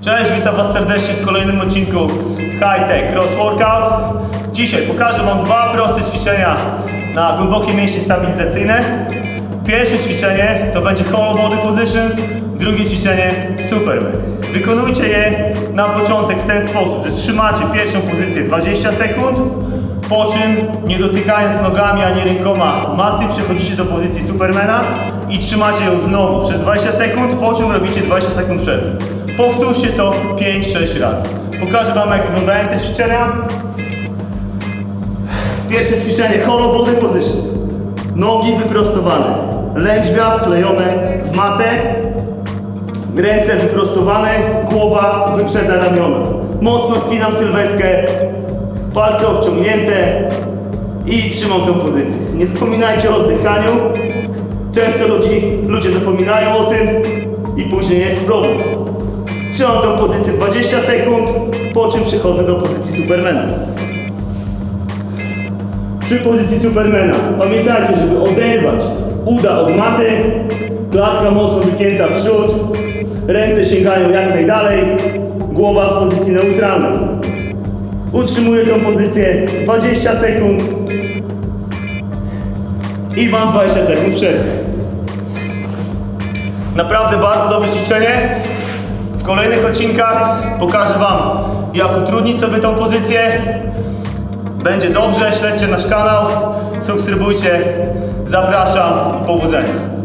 Cześć, witam Was serdecznie w kolejnym odcinku High Tech Cross Workout. Dzisiaj pokażę Wam dwa proste ćwiczenia na głębokie mięśnie stabilizacyjne. Pierwsze ćwiczenie to będzie Hollow Body Position, drugie ćwiczenie Superman. Wykonujcie je na początek w ten sposób, że trzymacie pierwszą pozycję 20 sekund, po czym nie dotykając nogami ani rękoma maty przechodzicie do pozycji Supermana i trzymacie ją znowu przez 20 sekund, po czym robicie 20 sekund przerwy. Powtórzcie to 5-6 razy. Pokażę Wam jak wyglądają te ćwiczenia. Pierwsze ćwiczenie Hollow Body Position. Nogi wyprostowane, lędźwia wklejone w matę, ręce wyprostowane, głowa wyprzedza ramiona. Mocno spinam sylwetkę, palce obciągnięte i trzymam tę pozycję. Nie zapominajcie o oddychaniu. Często ludzi, ludzie zapominają o tym i później jest problem. Trzymam tę pozycję 20 sekund, po czym przechodzę do pozycji Supermana. Przy pozycji Supermana pamiętajcie, żeby oderwać uda od maty, klatka mocno wypięta w przód, ręce sięgają jak najdalej, głowa w pozycji neutralnej. Utrzymuję tą pozycję 20 sekund i mam 20 sekund przerwy. Naprawdę bardzo dobre ćwiczenie. Kolejnych odcinkach pokażę Wam, jak utrudnić sobie tą pozycję. Będzie dobrze, śledźcie nasz kanał, subskrybujcie. Zapraszam powodzenia.